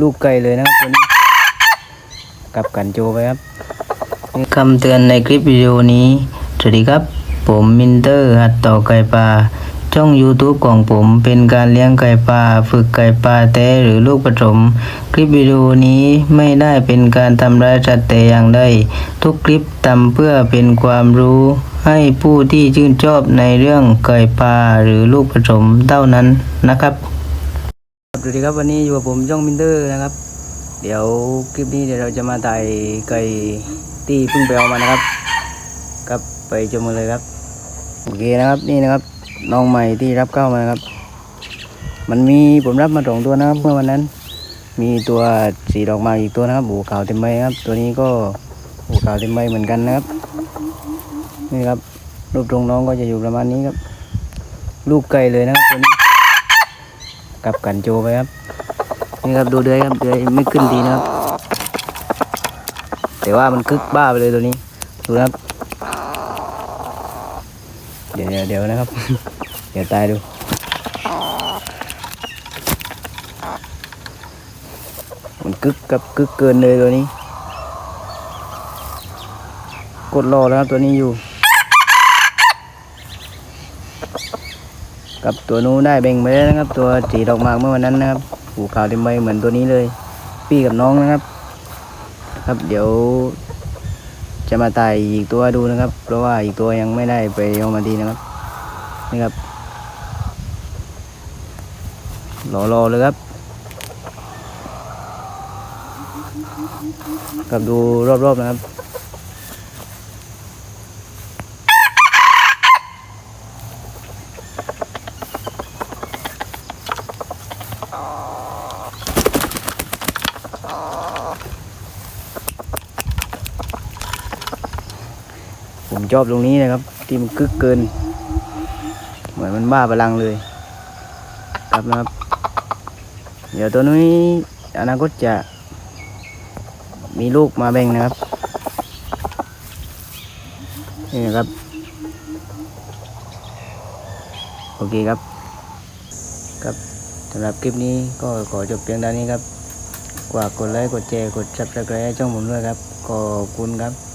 ลูกไก่เลยนะครับตัวนี้กลับกันโจไปครับคำเตือนในคลิปวิดีโอนี้ สวัสดีครับ ผมมินเตอร์หัดต่อไก่ป่าช่อง YouTube ของผมเป็นการเลี้ยงไก่ป่าฝึกไก่ป่าแท้หรือลูกผสม คลิปวิดีโอนี้ไม่ได้เป็นการทำร้ายสัตว์แต่อย่างใดทุกคลิปทำเพื่อเป็นความรู้ ให้ผู้ที่ชื่นชอบในเรื่องไก่ป่าหรือลูกผสมเท่านั้นนะครับ สวัสดีครับวันนี้อยู่กับผมจ้องมินเตอร์นะครับ เดี๋ยวคลิปนี้เดี๋ยวเราจะมาถ่ายไก่ที่เพิ่งไปเอามานะครับครับไปชมกันเลยครับโอเคนะครับนี่นะครับน้องใหม่ที่รับเข้ามานะครับ มันมีผมรับมาสองตัวนะครับเมื่อวันนั้น มีตัวสีดอกไม้อีกตัวนะครับหูขาวเต็มใบครับ ตัวนี้ก็หูขาวเต็มใบเหมือนกันนะครับนี่ครับรูปทรงน้องก็จะอยู่ประมาณนี้ครับลูกไก่เลยนะครับตัวนี้ กับกันโจไปครับ นี่ครับดูเดือยครับเดือยไม่ขึ้นดีนะครับ แต่ว่ามันคึกบ้าไปเลยตัวนี้ดูครับ เดี๋ยวเดี๋ยวนะครับ เดี๋ยวตายดูมันกึกกับกึกเกินเลยตัวนี้ กดรอแล้วครับตัวนี้อยู่ กับตัวนู้ได้แบ่งไปแล้วนะครับ ตัวสีดอกหมากเมื่อวันนั้นนะครับหูขาวเต็มใบเหมือนตัวนี้เลย พี่กับน้องนะครับ ครับเดี๋ยว จะมาตายอีกตัวดูนะครับ เพราะว่าอีกตัวยังไม่ได้ไปเอามาดีนะครับนี่ครับรอรอเลยครับกับดูรอบๆนะครับ ผมชอบตรงนี้นะครับ ที่มันกึกเกิน เหมือนมันบ้าพลังเลย ครับนะครับ เดี๋ยวตัวนี้อนาคตจะ มีลูกมาแบ่งนะครับนี่นะครับ โอเคครับ ครับสำหรับคลิปนี้ก็ขอจบเพียงเท่านี้ครับกว่ากดไลค์กดแชร์กด subscribe ให้ช่องผมด้วยครับ ขอบคุณครับ